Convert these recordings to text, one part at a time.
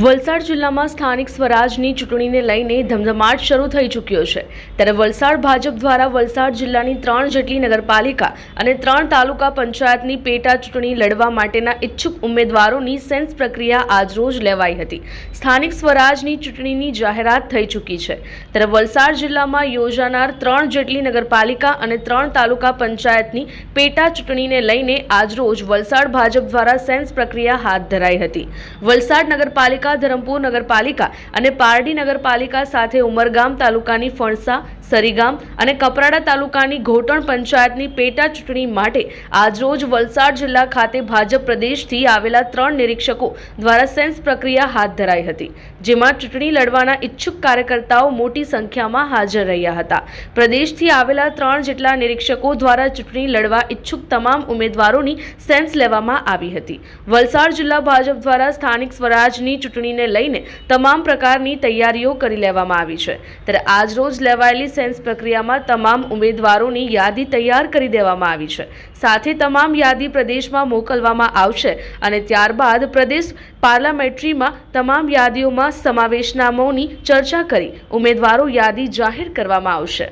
વલસાડ જિલ્લામાં સ્થાનિક સ્વરાજની ચૂંટણીને લઈને ધમધમાટ શરૂ થઈ ચૂક્યો છે. ત્યારે વલસાડ ભાજપ દ્વારા વલસાડ જિલ્લાની ત્રણ જેટલી નગરપાલિકા અને ત્રણ તાલુકા પંચાયતની પેટા ચૂંટણી લડવા માટેના ઈચ્છુક ઉમેદવારોની સેન્સ પ્રક્રિયા આજરોજ લેવાઈ હતી. સ્થાનિક સ્વરાજની ચૂંટણીની જાહેરાત થઈ ચૂકી છે. ત્યારે વલસાડ જિલ્લામાં યોજાનાર ત્રણ જેટલી નગરપાલિકા અને ત્રણ તાલુકા પંચાયતની પેટા ચૂંટણીને લઈને આજરોજ વલસાડ ભાજપ દ્વારા સેન્સ પ્રક્રિયા હાથ ધરાઈ હતી. વલસાડ નગરપાલિકા ધરમપુર નગરપાલિકા અને પારડી નગરપાલિકા સાથે ઉમરગામ તાલુકાની ફણસા, સરીગામ અને કપરાડા તાલુકાની ઘોટણ પંચાયતની પેટા ચૂંટણી માટે આજરોજ વલસાડ જિલ્લા ખાતે ભાજપ પ્રદેશથી આવેલા ત્રણ નિરીક્ષકો દ્વારા સેન્સ પ્રક્રિયા હાથ ધરાઈ હતી, જેમાં ચૂંટણી લડવાના ઈચ્છુક કાર્યકર્તાઓ મોટી સંખ્યામાં હાજર રહ્યા હતા. પ્રદેશથી આવેલા ત્રણ જેટલા નિરીક્ષકો દ્વારા ચૂંટણી લડવા ઈચ્છુક તમામ ઉમેદવારોની સેન્સ લેવામાં આવી હતી. વલસાડ જિલ્લા ભાજપ દ્વારા સ્થાનિક સ્વરાજની ચૂંટણીને લઈને તમામ પ્રકારની તૈયારીઓ કરી લેવામાં આવી છે. ત્યારે આજરોજ લેવાયેલી સેન્સ પ્રક્રિયામાં તમામ ઉમેદવારોની યાદી તૈયાર કરી દેવામાં આવી છે. સાથે તમામ યાદી પ્રદેશમાં મોકલવામાં આવશે અને ત્યારબાદ પ્રદેશ પાર્લામેન્ટ્રીમાં તમામ યાદીઓમાં સમાવેશનામોની ચર્ચા કરી ઉમેદવારો યાદી જાહેર કરવામાં આવશે.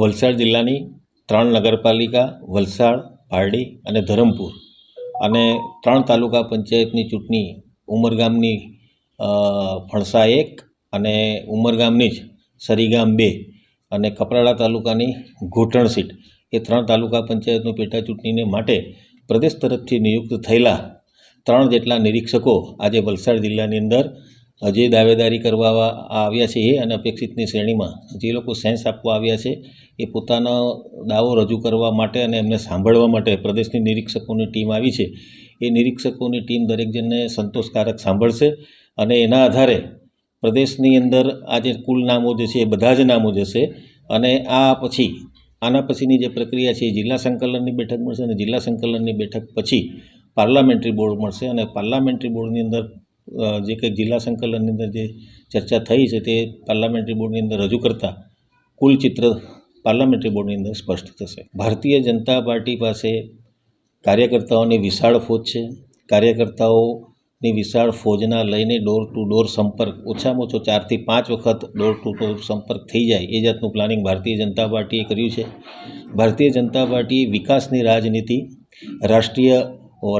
વલસાડ જિલ્લાની ત્રણ નગરપાલિકા, વલસાડ, પારડી અને ધરમપુર. અને ત્રણ તાલુકા પંચાયતની ચૂંટણી ઉમરગામની ફણસા એક અને ઉમરગામની જ સરીગામ બે અને કપરાડા તાલુકાની ઘોટણ સીટ. એ ત્રણ તાલુકા પંચાયતની પેટા ચૂંટણીને માટે પ્રદેશ તરફથી નિયુક્ત થયેલા ત્રણ જેટલા નિરીક્ષકો આજે વલસાડ જિલ્લાની અંદર જે દાવેદારી કરવા આવ્યા છે એ અને અપેક્ષિતની શ્રેણીમાં જે લોકો સેન્સ આપવા આવ્યા છે એ પોતાનો દાવો રજૂ કરવા માટે અને એમને સાંભળવા માટે પ્રદેશની નિરીક્ષકોની ટીમ આવી છે. એ નિરીક્ષકોની ટીમ દરેક જણને સંતોષકારક સાંભળશે અને એના આધારે પ્રદેશની અંદર આ જે કુલ નામો જે છે એ બધા જ નામો જશે અને આ પછી, આના પછીની જે પ્રક્રિયા છે એ જિલ્લા સંકલનની બેઠક મળશે અને જિલ્લા સંકલનની બેઠક પછી પાર્લામેન્ટરી બોર્ડ મળશે અને પાર્લામેન્ટરી બોર્ડની અંદર જે કંઈ જિલ્લા સંકલનની અંદર જે ચર્ચા થઈ છે તે પાર્લામેન્ટરી બોર્ડની અંદર રજૂ કરતાં કુલ ચિત્ર પાર્લામેન્ટરી બોર્ડની અંદર સ્પષ્ટ થશે. ભારતીય જનતા પાર્ટી પાસે કાર્યકર્તાઓની વિશાળ ફોજ છે. કાર્યકર્તાઓની વિશાળ ફોજના લઈને ડોર ટુ ડોર સંપર્ક ઓછામાં ઓછો ચારથી પાંચ વખત ડોર ટુ ડોર સંપર્ક થઈ જાય એ જાતનું પ્લાનિંગ ભારતીય જનતા પાર્ટીએ કર્યું છે. ભારતીય જનતા પાર્ટીએ વિકાસની રાજનીતિ, રાષ્ટ્રીય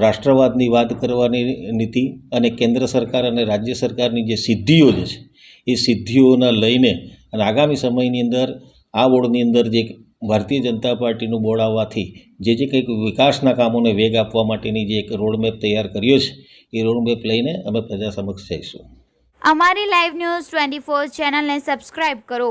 રાષ્ટ્રવાદની વાત કરવાની નીતિ અને કેન્દ્ર સરકાર અને રાજ્ય સરકારની જે સિદ્ધિઓ જે છે, એ સિદ્ધિઓના લઈને અને આગામી સમયની અંદર આ બોર્ડની અંદર જે ભારતીય જનતા પાર્ટીનું બોર્ડ આવવાથી જે જે કંઈક વિકાસના કામોને વેગ આપવા માટેની જે એક રોડમેપ તૈયાર કર્યો છે, એ રોડમેપ લઈને અમે પ્રજા સમક્ષ જઈશું. અમારી લાઈવ ન્યૂઝ ટ્વેન્ટી ફોર ચેનલને સબસ્ક્રાઈબ કરો.